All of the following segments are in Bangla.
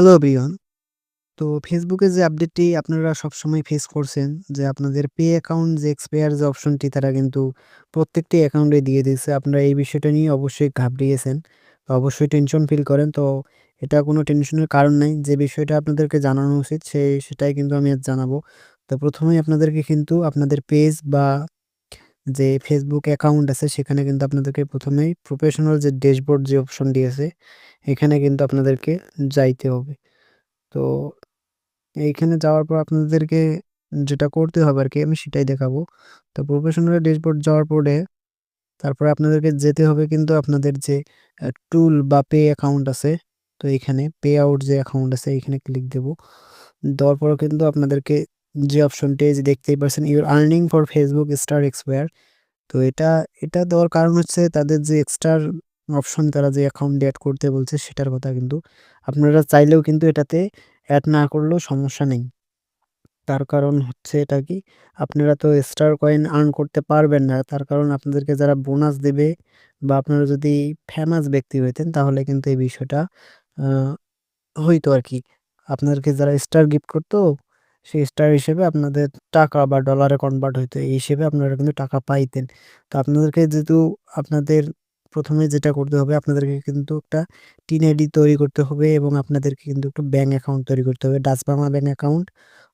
Hello everyone. তো ফেসবুকে যে আপডেটটি আপনারা সবসময় ফেস করছেন, যে আপনাদের পে অ্যাকাউন্ট যে এক্সপায়ার যে অপশনটি তারা কিন্তু প্রত্যেকটি অ্যাকাউন্টে দিয়ে দিয়েছে। আপনারা এই বিষয়টা নিয়ে অবশ্যই ঘাবড়িয়েছেন। অবশ্যই টেনশন ফিল করেন। তো এটা কোনো টেনশনের কারণ নাই। যে বিষয়টা আপনাদেরকে জানানো উচিত, সে, সেটাই কিন্তু আমি আজ জানাব। তো প্রথমেই আপনাদেরকে কিন্তু আপনাদের পেজ বা যে ফেসবুক অ্যাকাউন্ট আছে, সেখানে কিন্তু আপনাদেরকে প্রথমেই প্রফেশনাল যে ড্যাশবোর্ড যে অপশন দিয়েছে এখানে কিন্তু আপনাদেরকে যাইতে হবে। তো এইখানে যাওয়ার পর আপনাদেরকে যেটা করতে হবে আর কি, আমি সেটাই দেখাবো। তো প্রফেশনাল ড্যাশবোর্ড যাওয়ার পরে তারপরে আপনাদেরকে যেতে হবে কিন্তু আপনাদের যে টুল বা পে অ্যাকাউন্ট আছে। তো এখানে পে আউট যে অ্যাকাউন্ট আছে, এখানে ক্লিক দেব। দেওয়ার পরেও কিন্তু আপনাদেরকে যে অপশনটি যে দেখতেই পারছেন your earning for Facebook star expire. তো এটা, এটা দেওয়ার কারণ হচ্ছে তাদের যে এক্সট্রা অপশন তারা যে অ্যাকাউন্ট অ্যাড করতে বলছে সেটার কথা কিন্তু। আপনারা চাইলেও কিন্তু এটাতে অ্যাড না করলেও সমস্যা নেই। তার কারণ হচ্ছে এটা কি আপনারা তো স্টার কয়েন আর্ন করতে পারবেন না। তার কারণ আপনাদেরকে যারা বোনাস দেবে বা আপনারা যদি ফেমাস ব্যক্তি হইতেন তাহলে কিন্তু এই বিষয়টা হইতো আর কি আপনাদেরকে যারা স্টার গিফট করতো সেই স্টার হিসেবে আপনাদের টাকা বা ডলারে কনভার্ট হইতো। এই হিসেবে আপনারা কিন্তু টাকা পাইতেন। তো আপনাদেরকে যেহেতু আপনাদের প্রথমে যেটা করতে হবে, আপনাদেরকে কিন্তু একটা টিন আইডি তৈরি করতে হবে এবং আপনাদেরকে কিন্তু একটা ব্যাঙ্ক অ্যাকাউন্ট তৈরি করতে হবে। ডাচ বাংলা ব্যাংক অ্যাকাউন্ট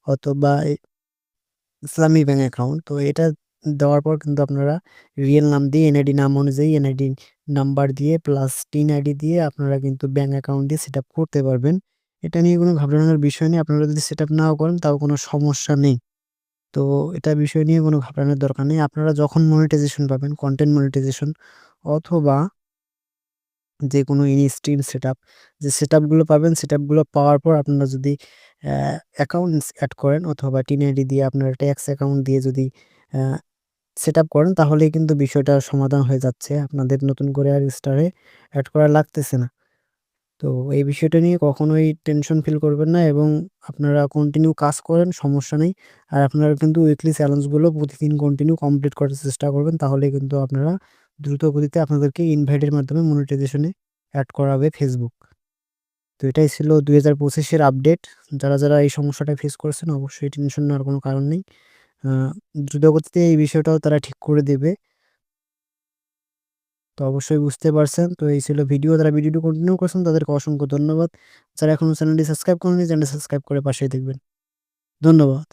অথবা ইসলামী ব্যাঙ্ক অ্যাকাউন্ট। তো এটা দেওয়ার পর কিন্তু আপনারা রিয়েল নাম দিয়ে এনআইডি নাম অনুযায়ী এনআইডি নাম্বার দিয়ে প্লাস টিন আইডি দিয়ে আপনারা কিন্তু ব্যাঙ্ক অ্যাকাউন্ট দিয়ে সেটআপ করতে পারবেন। এটা নিয়ে কোনো ঘাবড়ানোর বিষয় নেই। আপনারা যদি সেটআপ নাও করেন, তাও কোনো সমস্যা নেই। তো এটা বিষয় নিয়ে কোনো ঘাবড়ানোর দরকার নেই। আপনারা যখন মনিটাইজেশন পাবেন কন্টেন্ট মনিটাইজেশন অথবা যেকোনো ইনস্ট্রিম সেটআপ যে সেটআপগুলো পাবেন সেটআপগুলো পাওয়ার পর আপনারা যদি অ্যা অ্যাকাউন্টস এড করেন অথবা টিন আইডি দিয়ে আপনারা ট্যাক্স অ্যাকাউন্ট দিয়ে যদি সেট আপ করেন, তাহলেই কিন্তু বিষয়টা সমাধান হয়ে যাচ্ছে। আপনাদের নতুন করে আর স্টারে অ্যাড করা লাগতেছে না। তো এই বিষয়টা নিয়ে কখনোই টেনশন ফিল করবেন না এবং আপনারা কন্টিনিউ কাজ করেন সমস্যা নেই। আর আপনারা কিন্তু উইকলি চ্যালেঞ্জগুলো প্রতিদিন কন্টিনিউ কমপ্লিট করার চেষ্টা করবেন। তাহলে কিন্তু আপনারা দ্রুত গতিতে আপনাদেরকে ইনভাইটের মাধ্যমে মনিটাইজেশনে এড করাবে ফেসবুক। তো এটাই ছিল দুই হাজার পঁচিশের আপডেট। যারা, যারা এই সমস্যাটা ফেস করছেন অবশ্যই টেনশন নেওয়ার কোনো কারণ নেই। আ দ্রুত গতিতে এই বিষয়টাও তারা ঠিক করে দেবে। তো অবশ্যই বুঝতে পারছেন। তো এই ছিল ভিডিও। যারা ভিডিওটি কন্টিনিউ করছেন, তাদেরকে অসংখ্য ধন্যবাদ। যারা এখনও চ্যানেলটি সাবস্ক্রাইব করেননি, চ্যানেলটি সাবস্ক্রাইব করে পাশেই দেখবেন ধন্যবাদ।